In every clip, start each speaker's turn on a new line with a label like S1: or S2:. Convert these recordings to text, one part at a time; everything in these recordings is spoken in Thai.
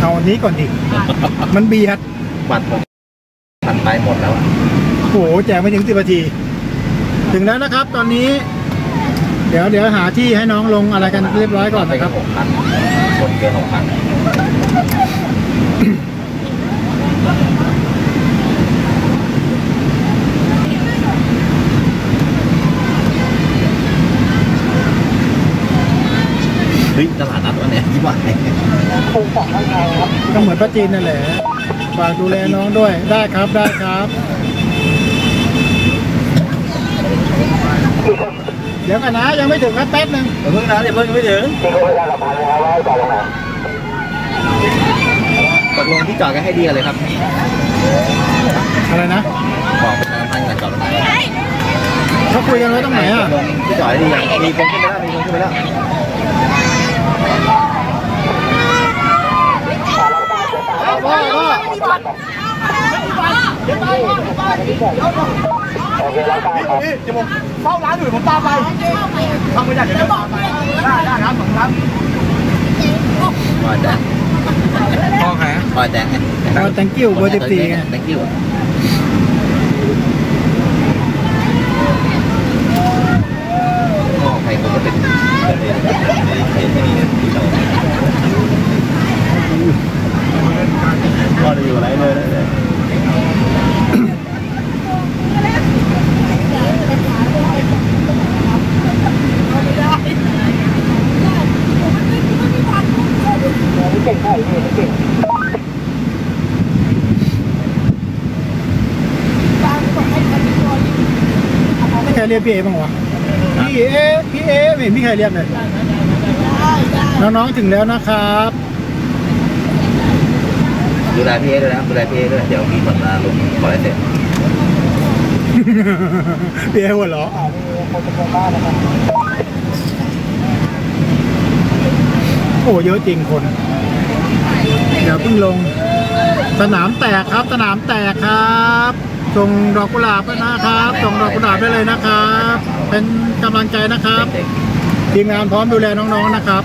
S1: เอาอันนี้ก่อนดิ มันเบียด
S2: บัตรผมทันไปหมดแล้วอะ
S1: โอ้โหแจกไม่ถึงสิบนาที ถึงแล้วนะครับ ตอนนี้เดี๋ยวเดี๋ยวหาที่ให้น้องลงอะไรกันเรียบร้อยก่อนนะครับ
S2: หกพันคนเกินหกพันเฮ้ยตลาดนัดวะเนี่ยที่ว่า
S1: ก็เหมือนป้าจีนนั่นแหละฝากดูแลน้องด้วยได้ครับได้ครับ เดี๋ยวกันนะยังไม่ถึงครับแป๊บหนึ่ง
S2: เพิ่งนะเดี๋ยวเพิ่งไม่ถึงตกลงที่จอดกันให้ดีกันเลยครับ
S1: อะไรนะ
S2: บอกประชาสัมพันธ์กันจอดตรงไหน
S1: เขาคุยกันไว้ตรงไหนอะ
S2: ตกลงที่จอดให้ดีกันมีคนขึ้นไปแล้วมีคนขึ้นไปแล้ว
S1: พ่อพ่อ
S2: ปล่อยแดง
S3: พ่อใคร
S2: ปล่อยแดงไง
S1: พอ thank you เบอร์สิบสี่ไง
S2: thank you พ่อใครคนก็เป็นเด็กเห็นที่นี่เนี่ยที่เราพ่อจะอยู่ไหนเลย นะเนี่ย
S1: ไม่ใครเรียกพี่เอบ้างวะพี่เอพี่เอไม่เห็นพี่ใครเรียกเลยน้องๆถึงแล้วนะครับ
S2: ดูแลพี่เอด้วยนะดูแลพี่เอด้วยเดี๋ยวมีคนมาลงขอให้เสร็จ
S1: พี่เอหัวเราะโอ้เยอะจริงคน เดี๋ยวเพิ่งลง สนามแตกครับ สนามแตกครับส่งดอกกุหลาบไปนะครับส่งดอกกุหลาบได้เลยนะครับ เป็นกำลังใจนะครับ
S2: เด็ก
S1: ทีมงานพร้อมดูแลน้องๆนะครับ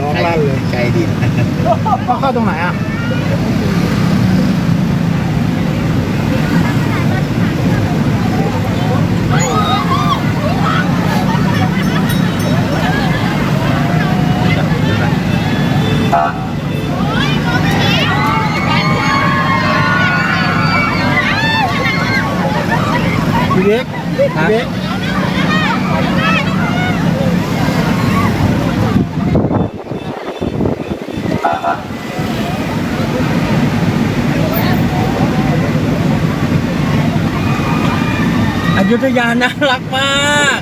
S1: ร้องลั่นเลย
S2: ๆใจดีนะ
S1: ก็เข้าตรงไหนอะ พี่เล็กพี่เล็ก
S3: อยุธยาน่ารักมาก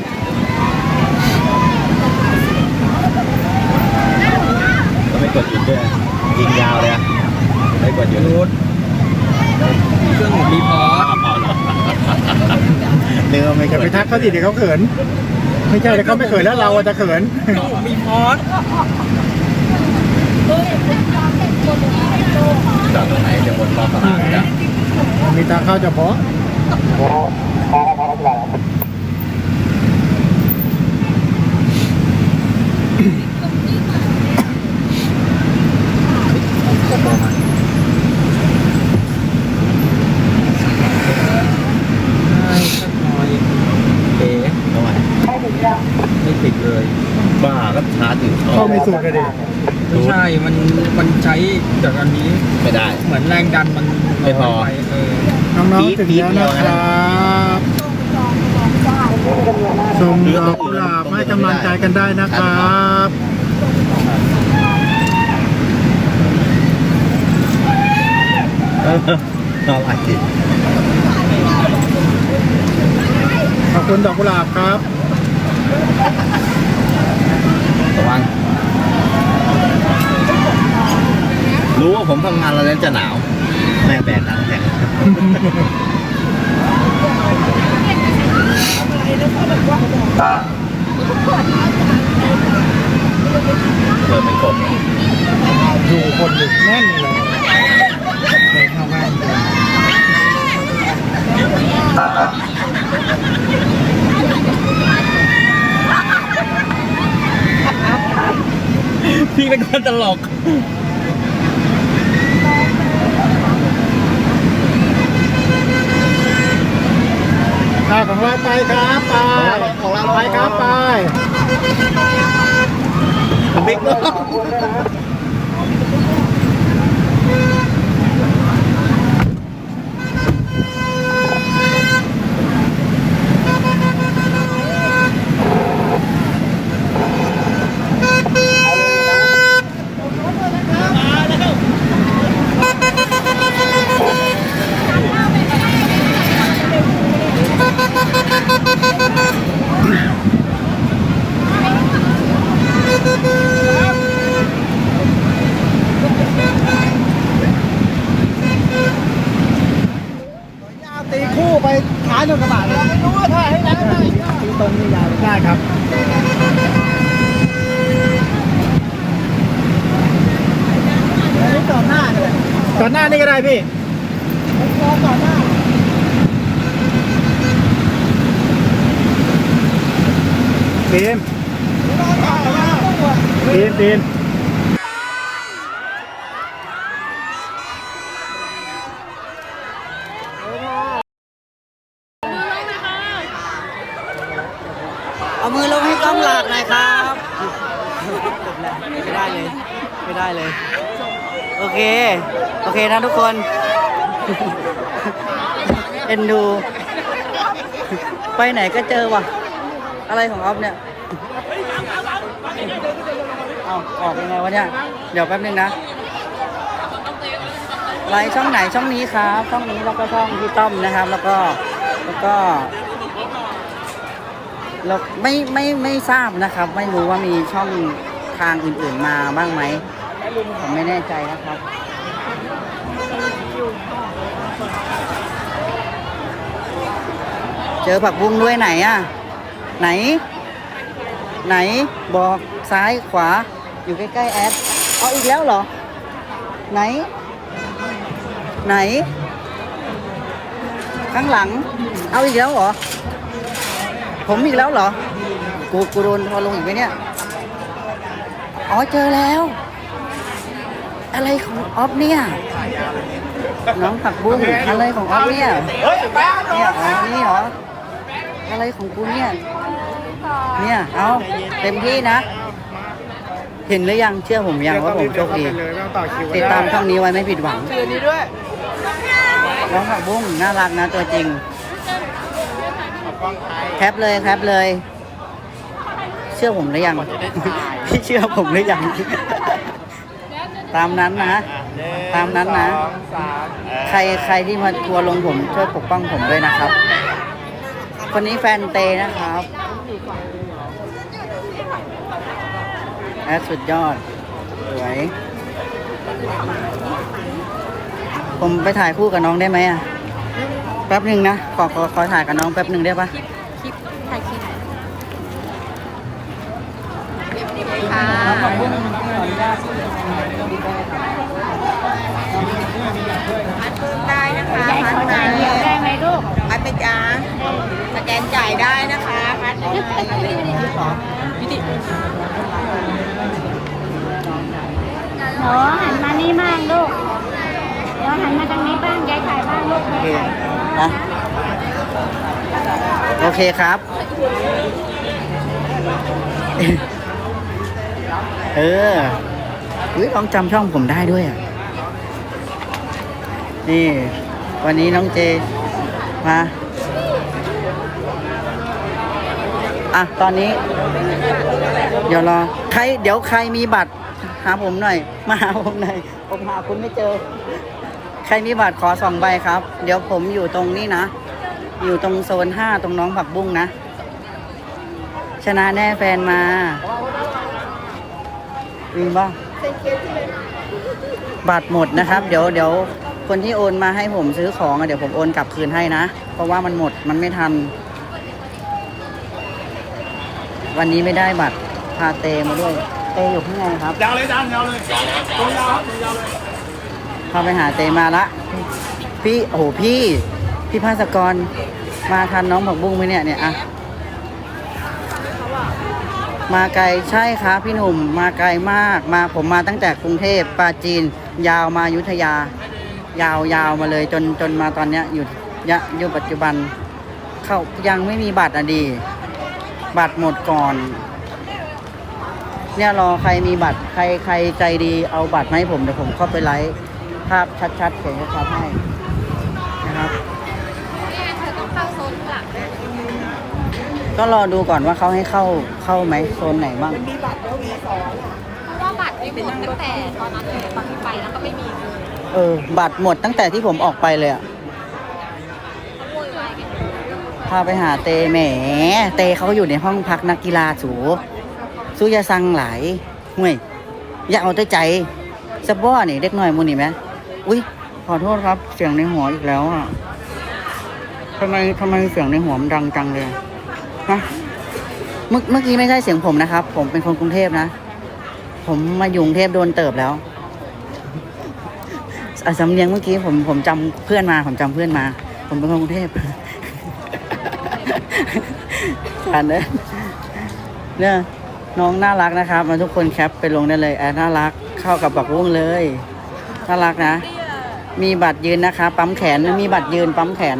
S2: ก็ไม่กดหยุดด้วยยิงยาวเลยอะไม่กดหยุด
S3: รูดเครื่องรีพอร์ต
S2: เนื้อไม่ก
S1: อย่า
S2: ด
S1: ไปทักเขาสิเดี๋ยวเขาเขิน ไม่ใช่เดี๋ยวเขาไม่เขินแล้วเราอะจะเขิน
S3: รีพอร์ต
S2: จอดตรงไหนจะบนรอบตลาดจ้ะ
S1: มันมีทางเข้าเฉพาะ
S3: ใช่สักหน่อยเอ๋
S2: ทำไม
S3: ไม่ติดเลย
S2: บ้า ก็ชาร์จอยู่
S1: เข้าไม่สุดเลยดิ
S3: ไม่ใช่ มัน มันใช้จากอันนี้
S2: ไม่ได้
S3: เหมือนแรงดันมัน
S2: ไม่พอ
S3: น้ยปเออ
S1: น้องๆถึงแล้วนะครับส่งดอกกุหลาบให้กำลังใจกันได้นะครับ
S2: อะไร
S1: ขอบคุณดอกกุหลาบครับ
S2: ระวัง รู้ว่าผมทำงานแล้วจะหนาว แม่แบกหนังแข็งเปิดเป็นกบ
S1: ดูคนอยู่แน่นเลยเดินเข้าบ้านเลย
S3: พี่เป็นคนตลก
S1: อ่าของเราไปครับไปของเราไปครับไป
S2: บิ๊กเนาะ
S1: ตีคู่ไปท้ายรถกระบะเลยไม่รู้ว่าถ่ายให้ได้ตีตรงนี่ยาวได้ครับ
S4: ต่อหน้าเลย
S1: ก่อหน้านี่ก็ได้พี่
S4: รอต่อหน้า
S1: ทีม
S4: รอต่อหน้า
S1: ทีมทีม
S4: เอามือลงให้กล้องหลักหน่อยครับไม่ได้เลย ไม่ได้เลย โอเค โอเคนะทุกคน เอ็นดู ไปไหนก็เจอว่ะ อะไรของออฟเนี่ย เอาออกยังไงวะเนี่ย เดี๋ยวแป๊บนึงนะไลน์ช่องไหนช่องนี้ครับ ช่องนี้แล้วก็ช่องพี่ต้อมนะครับ แล้วก็แล้วก็ เราไม่ไม่ไม่ทราบนะครับ ไม่รู้ว่ามีช่องทางอื่นๆมาบ้างไหมผมไม่แน่ใจนะครับ เจอผักบุ้งด้วยไหนอะ ไหน ไหนบอกซ้ายขวาอยู่ใกล้ๆแอดเอาอีกแล้วเหรอ ไหน ไหน ข้างหลัง เอาอีกแล้วเหรอ ผมอีกแล้วเหรอ กูกูโดนพอลงอีกไหมเนี่ย อ๋อเจอแล้ว อะไรของออฟเนี่ย น้องผักบุ้งอะไรของออฟเนี่ยเนี่ยอ๋อนี่เหรอ อะไรของกูเนี่ย เนี่ย เอาเต็มที่นะ เห็นหรือยังเชื่อผมยังว่าผมโชคดี
S1: เลยไม่ต้องต่อคิว
S4: ติดตามช่องนี้ไว้ไม่ผิดหวัง น้องผักบุ้งน่ารักนะตัวจริง แคปเลยแคปเลย เชื่อผมหรือยังพี่เชื่อผมหรือยัง ตามนั้นนะตามนั้นนะใครใครที่มาทัวร์ลงผมช่วยปกป้องผมด้วยนะครับ คนนี้แฟนเตนะครับแอดสุดยอด สวย ผมไปถ่ายคู่กับน้องได้ไหมอะ แป๊บหนึ่งนะ ขอขอขอถ่ายกับน้องแป๊บหนึ่งได้ปะคลิ
S5: ปถ่ายคลิปค่ะพ
S6: ันธุ์
S5: ได้นะคะพัดมาเดียวได้ไหมลูกพัดไปจ้าสแกนจ่ายได้นะคะพัด
S7: หนูหันมานี่บ้างลูก หนูหันมาทางนี้บ้างยายถ่ายบ้างลูก
S4: โอเคนะโอเคครับ เอออุ้ยน้องจำช่องผมได้ด้วยอะ นี่ วันนี้น้องเจ มา อะ ตอนนี้ เดี๋ยวรอ ใคร เดี๋ยวใครมีบัตร หาผมหน่อย มาหาผมหน่อย ผมหาคุณไม่เจอ ใครมีบัตรขอสองใบครับ เดี๋ยวผมอยู่ตรงนี้นะ อยู่ตรงโซนห้าตรงน้องผักบุ้งนะ ชนะแน่แฟนมามีป่ะบัตรหมดนะครับ เดี๋ยวเดี๋ยวคนที่โอนมาให้ผมซื้อของอะเดี๋ยวผมโอนกลับคืนให้นะ เพราะว่ามันหมดมันไม่ทัน วันนี้ไม่ได้บัตรพาเตมาด้วย เตอยู่ข้างในครับ
S1: ยาวเลยยาวยาวเลยตัวยาวครับตัวยาวเลย
S4: เข้าไปหาเตมาละ พี่โอ้โหพี่ พี่ภาสกร มาทันน้องผักบุ้งไหมเนี่ยเนี่ยอะมาไกลใช่ครับพี่หนุ่ม มาไกลมากมาผมมาตั้งแต่กรุงเทพปราจีน ยาวมาอยุธยา ยาวยาวมาเลยจนจนมาตอนเนี้ยอยู่ยะอยู่ปัจจุบัน เข้ายังไม่มีบัตรอะดี บัตรหมดก่อน เนี่ยรอใครมีบัตรใครใครใจดีเอาบัตรมาให้ผมเดี๋ยวผมเข้าไปไลฟ์ ภาพชัดๆเสียงชัดๆให้นะครับก็รอดูก่อนว่าเขาให้เข้าเข้าไหมโซนไหนบ้าง
S5: เพราะว่าบัตรไม่หมดตั้งแต่ตอนนั้นเลยตอนที่ไปแล้วก็ไม่มีเลย
S4: เออ บัตรหมดตั้งแต่ที่ผมออกไปเลยอะ
S5: โวยวายกัน
S4: พาไปหาเตแหม เตเขาอยู่ในห้องพักนักกีฬาสูสู้อยาสั่งหลายห่วย อย่าเอาแต่ใจสบอนี่เด็กหน่อยมูนี่ไหม อุ้ยขอโทษครับ เสียงในหัวอีกแล้วอะทำไมทำไมเสียงในหัวมันดังจังเลยนะเมื่อเมื่อกี้ไม่ใช่เสียงผมนะครับ ผมเป็นคนกรุงเทพนะ ผมมาอยู่กรุงเทพโดนเติบแล้วอสำเนียงเมื่อกี้ผมผมจำเพื่อนมา ผมจำเพื่อนมา ผมเป็นคนกรุงเทพฉันเนี่ยเนี่ยน้องน่ารักนะครับมาทุกคนแคปไปลงได้เลยแอนน่ารักเข้ากับบักวุ้งเลย น่ารักนะ มีบัตรยืนนะคะ ปั๊มแขน มีบัตรยืนปั๊มแขน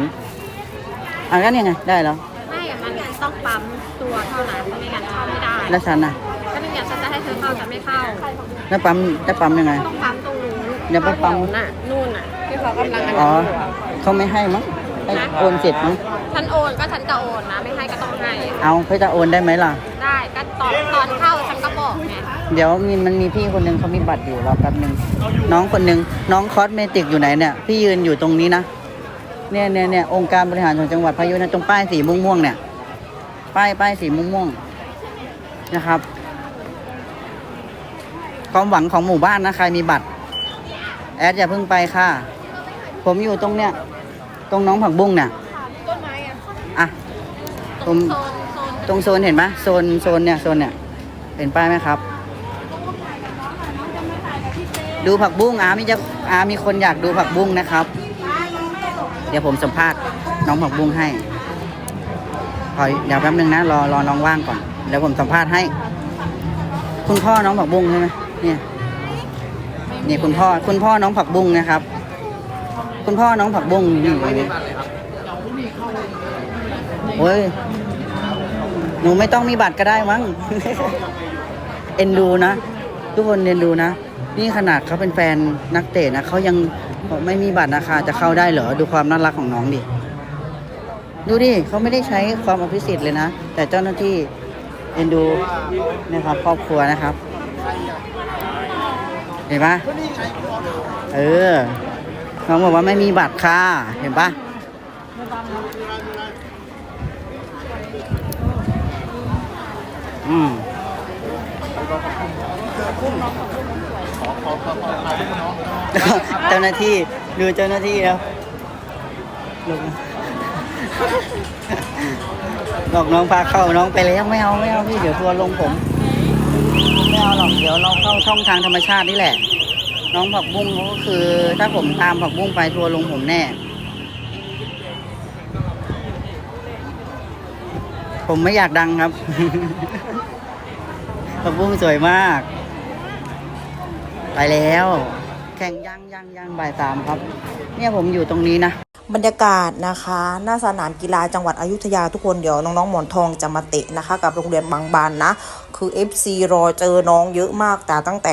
S4: อะก็เนี่ยไง ได้แล้ว
S5: ไม่อะมันต้องปั๊มตัวเท่านั้นไม่งั้นเข้าไม่ได้
S4: แล้วฉันน่ะ
S5: ถ้าไม่งั้นฉันจะให้เธอเข้าแต่ไม่เข้า
S4: แล้วปั๊มแล้วปั๊มยังไง
S5: ต้องปั๊มตรงนู้น
S4: เดี๋ยวไปปั๊ม
S5: เข้าแถวน่ะนู่นน่ะที่เขากำลังอัน
S4: อ๋อ
S5: นั้นอยู่อะ
S4: เขาไม่ให้มั้งให้โอนเสร็จมั้ง
S5: ฉันโอนก็ฉันจะโอนนะ ไม่ให้ก็ต้องให้
S4: เอาเขาจะโอนได้ไหมล่ะ
S5: ได้ก็ตอนตอนเข้าฉันก็บอกไง
S4: เดี๋ยวมีมันมีพี่คนหนึงเขามีบัตรอยู่รอแป๊บหนึงน้องคนหนึงน้องคอสเมติกอยู่ไหนเนี่ย พี่ยืนอยู่ตรงนี้นะเนี่ยเนี่ยเนี่ยองค์การบริหารส่วนจังหวัดพายุนะตรงป้ายสีม่วงๆเนี่ย ป้ายป้ายสีม่วงๆนะครับ ความหวังของหมู่บ้านนะใครมีบัตร แอดอย่าเพิ่งไปค่ะ ผมอยู่ตรงเนี้ยตรงน้องผักบุ้งเนี่ย
S5: ต้นไม้อะ
S4: อะผมตรงโซนเห็นไหมโซนโซนเนี่ยโซนเนี่ยเห็นป้ายไหมครับ ดูผักบุ้งอามีจะอามีคนอยากดูผักบุ้งนะครับ เดี๋ยวผมสัมภาษณ์น้องผักบุ้งให้ขอเดี๋ยวแป๊บนึงนะรอรอน้องว่างก่อน เดี๋ยวผมสัมภาษณ์ให้ คุณพ่อน้องผักบุ้งใช่ไหมเนี่ยนี่คุณพ่อคุณพ่อน้องผักบุ้งนะครับ คุณพ่อน้องผักบุ้งนี่นี่โอ้ยหนูไม่ต้องมีบัตรก็ได้มั้งเอ็นดูนะ ทุกคนเอ็นดูนะ นี่ขนาดเขาเป็นแฟนนักเตะนะเขายังไม่มีบัตรนะคะจะเข้าได้เหรอดูความน่ารักของน้องดิดูดิเขาไม่ได้ใช้ความอภิสิทธิ์เลยนะ แต่เจ้าหน้าที่เอ็นดูนะครับครอบครัวนะครับ เห็นปะเออน้องบอกว่าไม่มีบัตรค่ะเห็นปะอืม เจ้าหน้าที่ดูเจ้าหน้าที่แล้วลงบอกน้องพาเข้าน้องไปแล้วไม่เอาไม่เอาพี่เดี๋ยวทัวร์ลงผมไม่เอาหรอกเดี๋ยวเราเข้าช่องทางธรรมชาตินี่แหละ น้องผักบุ้งเขาก็คือ ถ้าผมตามผักบุ้งไปทัวร์ลงผมแน่ ผมไม่อยากดังครับ ผักบุ้งสวยมาก ไปแล้ว แข่งย่างย่างย่างบ่ายสามครับ เนี่ยผมอยู่ตรงนี้นะ
S8: บรรยากาศนะคะ หน้าสนามกีฬาจังหวัดอยุธยาทุกคนเดี๋ยวน้องๆหมอนทองจะมาเตะนะคะ กับโรงเรียนบางบานนะ คือ FC รอเจอน้องเยอะมากแต่ตั้งแต่